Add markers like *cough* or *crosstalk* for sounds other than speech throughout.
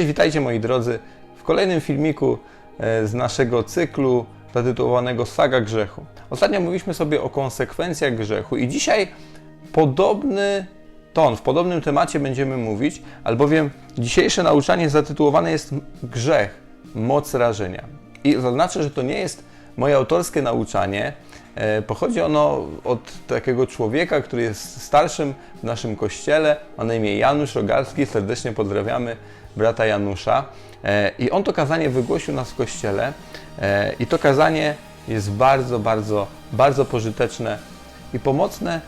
Cześć, witajcie moi drodzy w kolejnym filmiku e, z naszego cyklu zatytułowanego Saga Grzechu. Ostatnio mówiliśmy sobie o konsekwencjach grzechu i dzisiaj podobny ton, w podobnym temacie będziemy mówić, albowiem dzisiejsze nauczanie zatytułowane jest Grzech, moc rażenia. I zaznaczę, że to nie jest moje autorskie nauczanie. E, Pochodzi ono od takiego człowieka, który jest starszym w naszym kościele, ma na imię Janusz Rogalski. Serdecznie pozdrawiamy brata Janusza. E, I on to kazanie wygłosił nas w kościele. E, I to kazanie jest bardzo, bardzo, bardzo pożyteczne i pomocne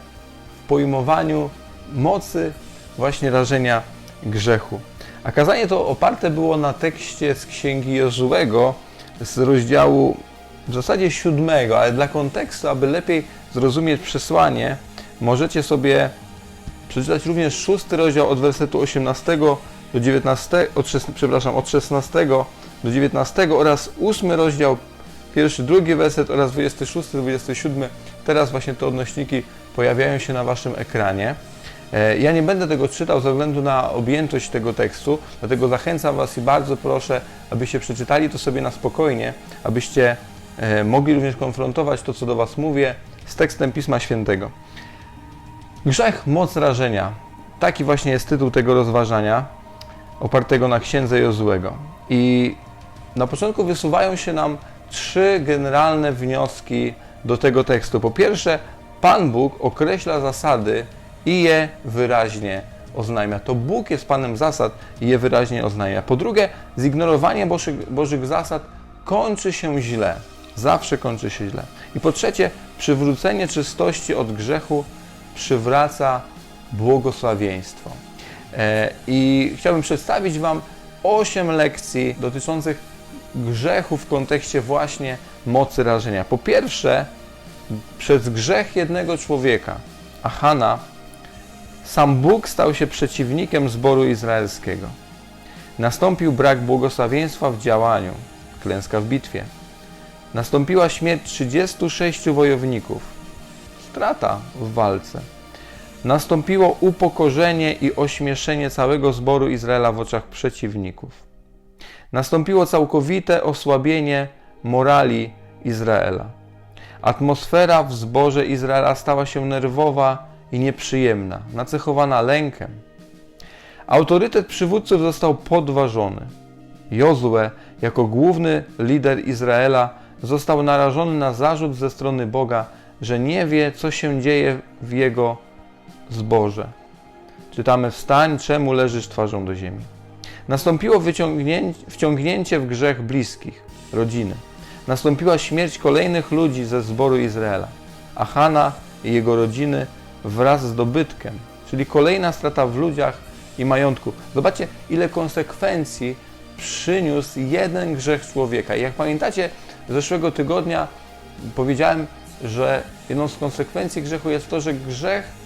w pojmowaniu mocy właśnie rażenia grzechu. A kazanie to oparte było na tekście z księgi Jozułego z rozdziału w zasadzie siódmego, ale dla kontekstu, aby lepiej zrozumieć przesłanie, możecie sobie przeczytać również szósty rozdział od wersetu 18 do 19, od, szes- przepraszam, od 16 do 19 oraz ósmy rozdział, pierwszy, drugi werset oraz 26, 27. Teraz właśnie te odnośniki pojawiają się na waszym ekranie. E, Ja nie będę tego czytał ze względu na objętość tego tekstu, dlatego zachęcam Was i bardzo proszę, abyście przeczytali to sobie na spokojnie, abyście e, mogli również konfrontować to, co do Was mówię, z tekstem Pisma Świętego. Grzech, moc rażenia. Taki właśnie jest tytuł tego rozważania, opartego na księdze Jozłego. I na początku wysuwają się nam trzy generalne wnioski do tego tekstu. Po pierwsze, Pan Bóg określa zasady i je wyraźnie oznajmia. To Bóg jest Panem zasad i je wyraźnie oznajmia. Po drugie, zignorowanie Bożych, Bożych zasad kończy się źle. Zawsze kończy się źle. I po trzecie, przywrócenie czystości od grzechu przywraca błogosławieństwo. E, I chciałbym przedstawić Wam osiem lekcji dotyczących grzechu w kontekście właśnie mocy rażenia. Po pierwsze, przez grzech jednego człowieka, Achana, sam Bóg stał się przeciwnikiem zboru izraelskiego. Nastąpił brak błogosławieństwa w działaniu, klęska w bitwie. Nastąpiła śmierć 36 wojowników, strata w walce. Nastąpiło upokorzenie i ośmieszenie całego zboru Izraela w oczach przeciwników. Nastąpiło całkowite osłabienie morali Izraela. Atmosfera w zborze Izraela stała się nerwowa i nieprzyjemna, nacechowana lękiem. Autorytet przywódców został podważony. Jozue, jako główny lider Izraela, został narażony na zarzut ze strony Boga, że nie wie, co się dzieje w jego zborze. Czytamy: Wstań, czemu leżysz twarzą do ziemi? Nastąpiło wciągnięcie w grzech bliskich, rodziny. Nastąpiła śmierć kolejnych ludzi ze zboru Izraela. Achana i jego rodziny wraz z dobytkiem, czyli kolejna strata w ludziach i majątku. Zobaczcie, ile konsekwencji przyniósł jeden grzech człowieka. I jak pamiętacie, zeszłego tygodnia powiedziałem, że jedną z konsekwencji grzechu jest to, że grzech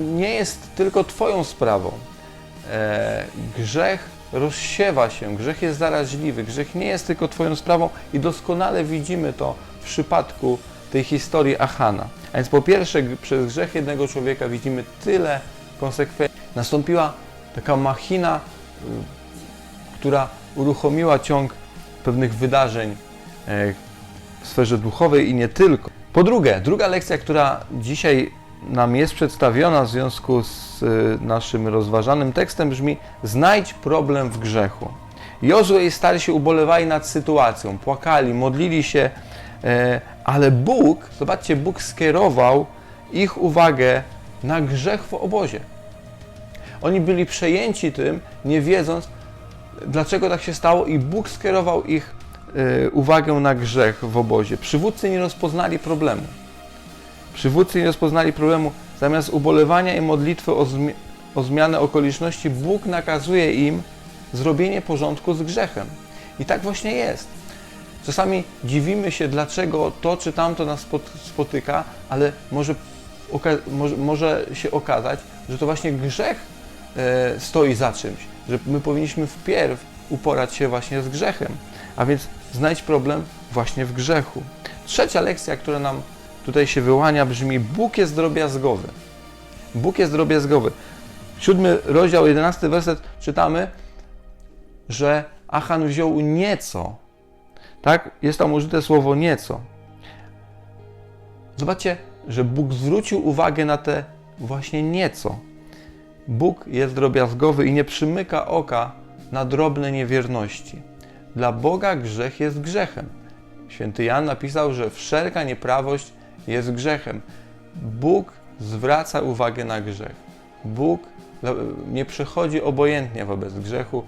nie jest tylko Twoją sprawą. E, grzech rozsiewa się, grzech jest zaraźliwy, grzech nie jest tylko Twoją sprawą i doskonale widzimy to w przypadku tej historii Achana. A więc po pierwsze, przez grzech jednego człowieka widzimy tyle konsekwencji. Nastąpiła taka machina, y, która uruchomiła ciąg pewnych wydarzeń e, w sferze duchowej i nie tylko. Po drugie, druga lekcja, która dzisiaj nam jest przedstawiona w związku z y, naszym rozważanym tekstem brzmi znajdź problem w grzechu. Jozue i starsi ubolewali nad sytuacją, płakali, modlili się, e, ale Bóg, zobaczcie, Bóg skierował ich uwagę na grzech w obozie. Oni byli przejęci tym, nie wiedząc, dlaczego tak się stało, i Bóg skierował ich e, uwagę na grzech w obozie. Przywódcy nie rozpoznali problemu. Przywódcy nie rozpoznali problemu. Zamiast ubolewania i modlitwy o, zmi- o zmianę okoliczności, Bóg nakazuje im zrobienie porządku z grzechem. I tak właśnie jest. Czasami dziwimy się, dlaczego to czy tamto nas spot- spotyka, ale może, może, może się okazać, że to właśnie grzech e, stoi za czymś, że my powinniśmy wpierw uporać się właśnie z grzechem, a więc znajdź problem właśnie w grzechu. Trzecia lekcja, która nam tutaj się wyłania, brzmi: Bóg jest drobiazgowy. Bóg jest drobiazgowy. Siódmy rozdział, jedenasty werset czytamy: że Achan wziął nieco. Tak? Jest tam użyte słowo nieco. Zobaczcie, że Bóg zwrócił uwagę na te właśnie nieco. Bóg jest drobiazgowy i nie przymyka oka na drobne niewierności. Dla Boga grzech jest grzechem. Święty Jan napisał, że wszelka nieprawość jest grzechem. Bóg zwraca uwagę na grzech. Bóg nie przechodzi obojętnie wobec grzechu.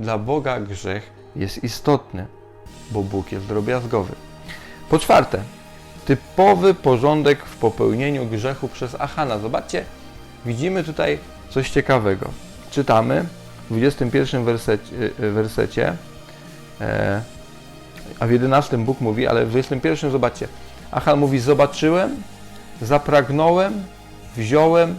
Dla Boga grzech jest istotny, bo Bóg jest drobiazgowy. Po czwarte, typowy porządek w popełnieniu grzechu przez Achana. Zobaczcie, widzimy tutaj coś ciekawego. Czytamy w 21 wersecie, wersecie e, a w 11 Bóg mówi, ale w 21 zobaczcie. Achan mówi: Zobaczyłem, zapragnąłem, wziąłem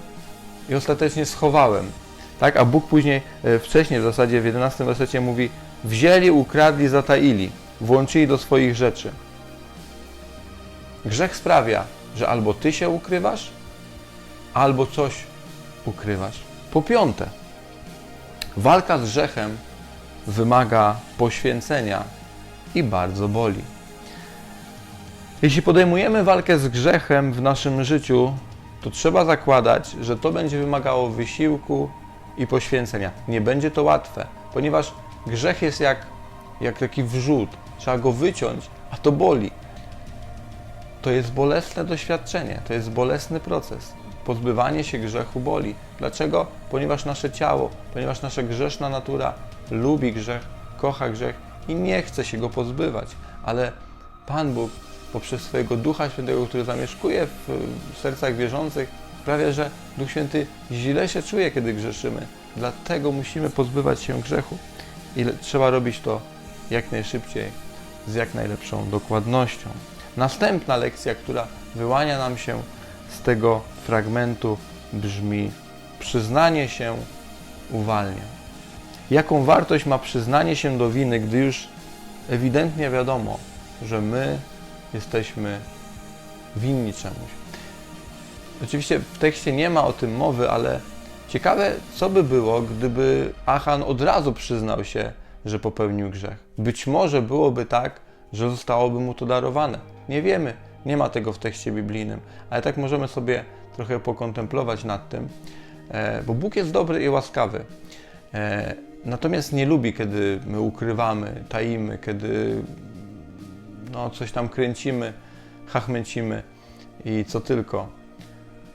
i ostatecznie schowałem. Tak, a Bóg później, e, wcześniej w zasadzie w 11 wersecie mówi: Wzięli, ukradli, zataili, włączyli do swoich rzeczy. Grzech sprawia, że albo ty się ukrywasz, albo coś ukrywasz. Po piąte, walka z grzechem wymaga poświęcenia i bardzo boli. Jeśli podejmujemy walkę z grzechem w naszym życiu, to trzeba zakładać, że to będzie wymagało wysiłku i poświęcenia. Nie będzie to łatwe, ponieważ grzech jest jak, jak taki wrzód. Trzeba go wyciąć, a to boli. To jest bolesne doświadczenie, to jest bolesny proces. Pozbywanie się grzechu boli. Dlaczego? Ponieważ nasze ciało, ponieważ nasza grzeszna natura lubi grzech, kocha grzech i nie chce się go pozbywać. Ale Pan Bóg poprzez swojego Ducha Świętego, który zamieszkuje w sercach wierzących, sprawia, że Duch Święty źle się czuje, kiedy grzeszymy. Dlatego musimy pozbywać się grzechu i trzeba robić to jak najszybciej, z jak najlepszą dokładnością. Następna lekcja, która wyłania nam się z tego fragmentu, brzmi: Przyznanie się uwalnia. Jaką wartość ma przyznanie się do winy, gdy już ewidentnie wiadomo, że my jesteśmy winni czemuś? Oczywiście w tekście nie ma o tym mowy, ale ciekawe, co by było, gdyby Achan od razu przyznał się, że popełnił grzech. Być może byłoby tak, że zostałoby mu to darowane. Nie wiemy, nie ma tego w tekście biblijnym, ale tak możemy sobie trochę pokontemplować nad tym, e, bo Bóg jest dobry i łaskawy. E, natomiast nie lubi, kiedy my ukrywamy, taimy, kiedy no, coś tam kręcimy, chachmęcimy i co tylko.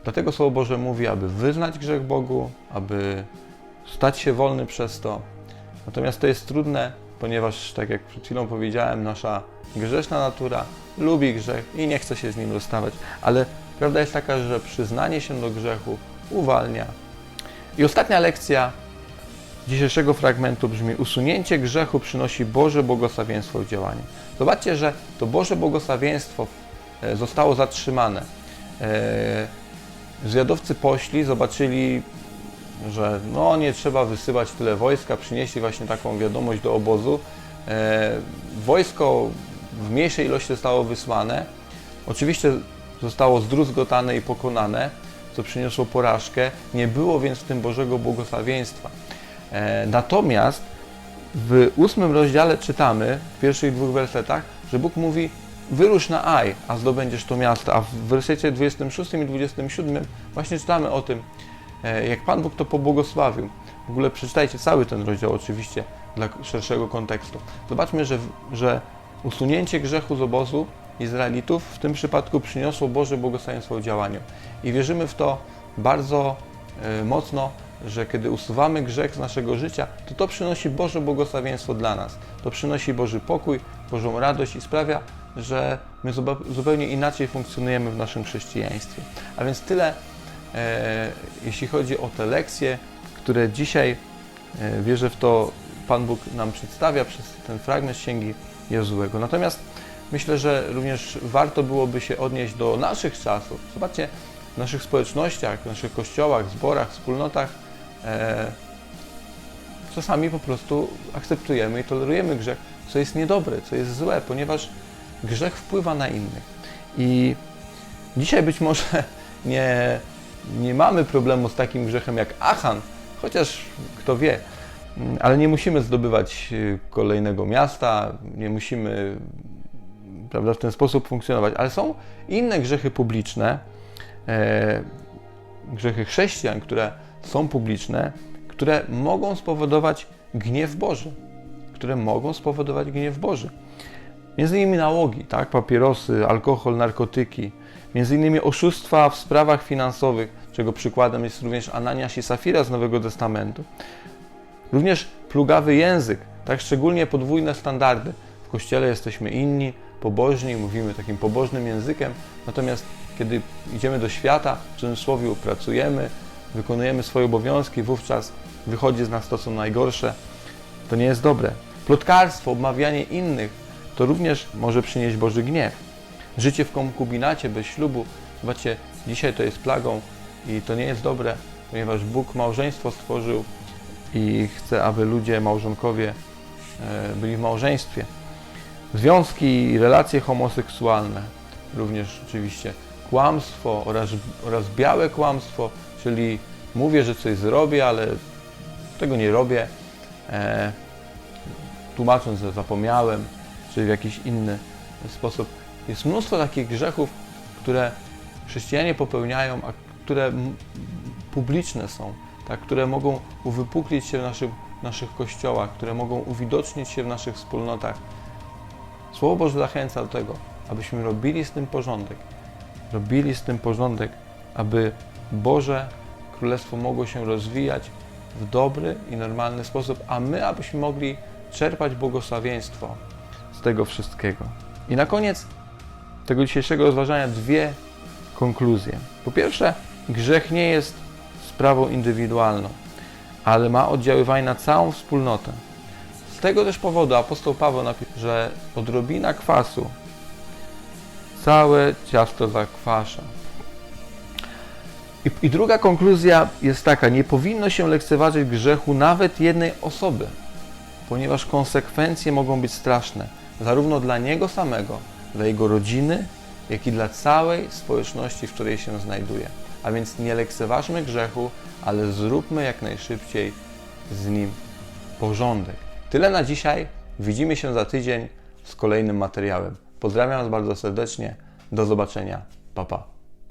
Dlatego Słowo Boże mówi, aby wyznać grzech Bogu, aby stać się wolny przez to. Natomiast to jest trudne, ponieważ, tak jak przed chwilą powiedziałem, nasza grzeszna natura lubi grzech i nie chce się z nim rozstawać. Ale prawda jest taka, że przyznanie się do grzechu uwalnia. I ostatnia lekcja dzisiejszego fragmentu brzmi: Usunięcie grzechu przynosi Boże błogosławieństwo w działaniu. Zobaczcie, że to Boże błogosławieństwo e, zostało zatrzymane. E, zwiadowcy pośli zobaczyli, że no nie trzeba wysyłać tyle wojska, przynieśli właśnie taką wiadomość do obozu. E, wojsko w mniejszej ilości zostało wysłane. Oczywiście zostało zdruzgotane i pokonane, co przyniosło porażkę. Nie było więc w tym Bożego błogosławieństwa. E, natomiast w ósmym rozdziale czytamy, w pierwszych dwóch wersetach, że Bóg mówi wyrusz na Aj, a zdobędziesz to miasto. A w wersecie 26 i 27 właśnie czytamy o tym, e, jak Pan Bóg to pobłogosławił. W ogóle przeczytajcie cały ten rozdział oczywiście dla szerszego kontekstu. Zobaczmy, że, że usunięcie grzechu z obozu Izraelitów w tym przypadku przyniosło Boże błogosławieństwo działaniu. I wierzymy w to bardzo e, mocno, że kiedy usuwamy grzech z naszego życia, to to przynosi Boże błogosławieństwo dla nas. To przynosi Boży pokój, Bożą radość i sprawia, że my zupełnie inaczej funkcjonujemy w naszym chrześcijaństwie. A więc tyle, e, jeśli chodzi o te lekcje, które dzisiaj e, wierzę w to Pan Bóg nam przedstawia przez ten fragment Księgi Jezułego. Natomiast myślę, że również warto byłoby się odnieść do naszych czasów. Zobaczcie, w naszych społecznościach, w naszych kościołach, zborach, wspólnotach e, czasami po prostu akceptujemy i tolerujemy grzech, co jest niedobre, co jest złe, ponieważ grzech wpływa na innych. I dzisiaj być może *laughs* nie, nie mamy problemu z takim grzechem jak Achan, chociaż kto wie, Mm, Ale nie musimy zdobywać y, kolejnego miasta, nie musimy prawda, w ten sposób funkcjonować. Ale są inne grzechy publiczne, e, grzechy chrześcijan, które są publiczne, które mogą spowodować gniew Boży. Które mogą spowodować gniew Boży. Między innymi nałogi, tak? papierosy, alkohol, narkotyki, między innymi oszustwa w sprawach finansowych, czego przykładem jest również Ananiasz i Safira z Nowego Testamentu. Również plugawy język, tak szczególnie podwójne standardy. W kościele jesteśmy inni, pobożni, mówimy takim pobożnym językiem, natomiast kiedy idziemy do świata, w cudzysłowie pracujemy, wykonujemy swoje obowiązki, wówczas wychodzi z nas to, co najgorsze. To nie jest dobre. Plotkarstwo, obmawianie innych, to również może przynieść Boży gniew. Życie w konkubinacie bez ślubu, zobaczcie, dzisiaj to jest plagą i to nie jest dobre, ponieważ Bóg małżeństwo stworzył i chce, aby ludzie, małżonkowie e, byli w małżeństwie. Związki i relacje homoseksualne, również oczywiście kłamstwo oraz, oraz białe kłamstwo, czyli mówię, że coś zrobię, ale tego nie robię, e, tłumacząc, że zapomniałem, czy w jakiś inny sposób. Jest mnóstwo takich grzechów, które chrześcijanie popełniają, a które publiczne są, tak, które mogą uwypuklić się w naszych, naszych kościołach, które mogą uwidocznić się w naszych wspólnotach. Słowo Boże zachęca do tego, abyśmy robili z tym porządek. Robili z tym porządek, aby Boże Królestwo mogło się rozwijać w dobry i normalny sposób, a my, abyśmy mogli czerpać błogosławieństwo z tego wszystkiego. I na koniec tego dzisiejszego rozważania dwie konkluzje. Po pierwsze, grzech nie jest sprawą indywidualną, ale ma oddziaływanie na całą wspólnotę. Z tego też powodu apostoł Paweł napisał, że odrobina kwasu całe ciasto zakwasza. I, I druga konkluzja jest taka: nie powinno się lekceważyć grzechu nawet jednej osoby, ponieważ konsekwencje mogą być straszne, zarówno dla niego samego, dla jego rodziny, jak i dla całej społeczności, w której się znajduje. A więc nie lekceważmy grzechu, ale zróbmy jak najszybciej z nim porządek. Tyle na dzisiaj. Widzimy się za tydzień z kolejnym materiałem. Pozdrawiam Was bardzo serdecznie. Do zobaczenia. Pa, pa.